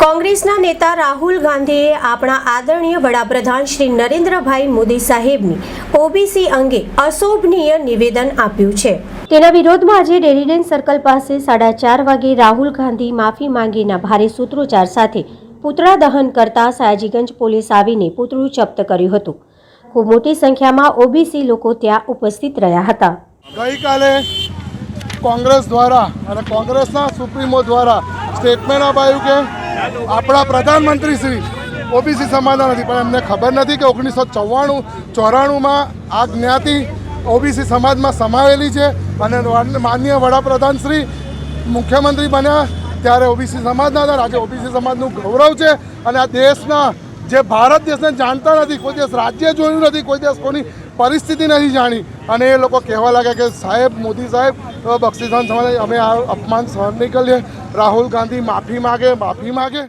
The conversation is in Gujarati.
કોંગ્રેસના નેતા રાહુલ ગાંધીએ આપણા આદરણીય વડાપ્રધાન શ્રી નરેન્દ્રભાઈ મોદી સાહેબની ઓબીસી અંગે અશોભનીય નિવેદન આપ્યું છે. તેના વિરોધમાં આજે રેસિડેન્ટ સર્કલ પાસે સાડા ચાર વાગે રાહુલ ગાંધી માફી માંગીના ભારે સૂત્રોચ્ચાર સાથે પુતળા દહન કરતા સયાજીગંજ પોલીસ આવીને પુતળું જપ્ત કર્યું હતું. ખૂબ મોટી સંખ્યામાં ઓબીસી લોકો ત્યાં ઉપસ્થિત રહ્યા હતા. ગઈકાલે કોંગ્રેસ દ્વારા અને કોંગ્રેસના સુપ્રીમો દ્વારા સ્ટેટમેન્ટ અપાયું કે આપણા પ્રધાનમંત્રી શ્રી ઓબીસી સમાજના નથી પણ એમને ખબર નથી કે ઓગણીસો ચૌવાણું, ચોરાણુંમાં આ જ્ઞાતિ ઓબીસી સમાજમાં સમાવેલી છે અને માનનીય વડાપ્રધાન શ્રી મુખ્યમંત્રી બન્યા ત્યારે ઓબીસી સમાજના હતા. આજે ઓબીસી સમાજનું ગૌરવ છે અને આ દેશના જે ભારત દેશને જાણતા નથી, કોઈ દેશ રાજ્ય જોયું નથી, કોઈ દેશ કોની પરિસ્થિતિ નથી જાણી. અને એ લોકો કહેવા લાગ્યા કે સાહેબ, મોદી સાહેબ બક્ષીસાન સમાજ અમે આ અપમાન સહન નહીં કરીએ. રાહુલ ગાંધી માફી માગે માફી માગે.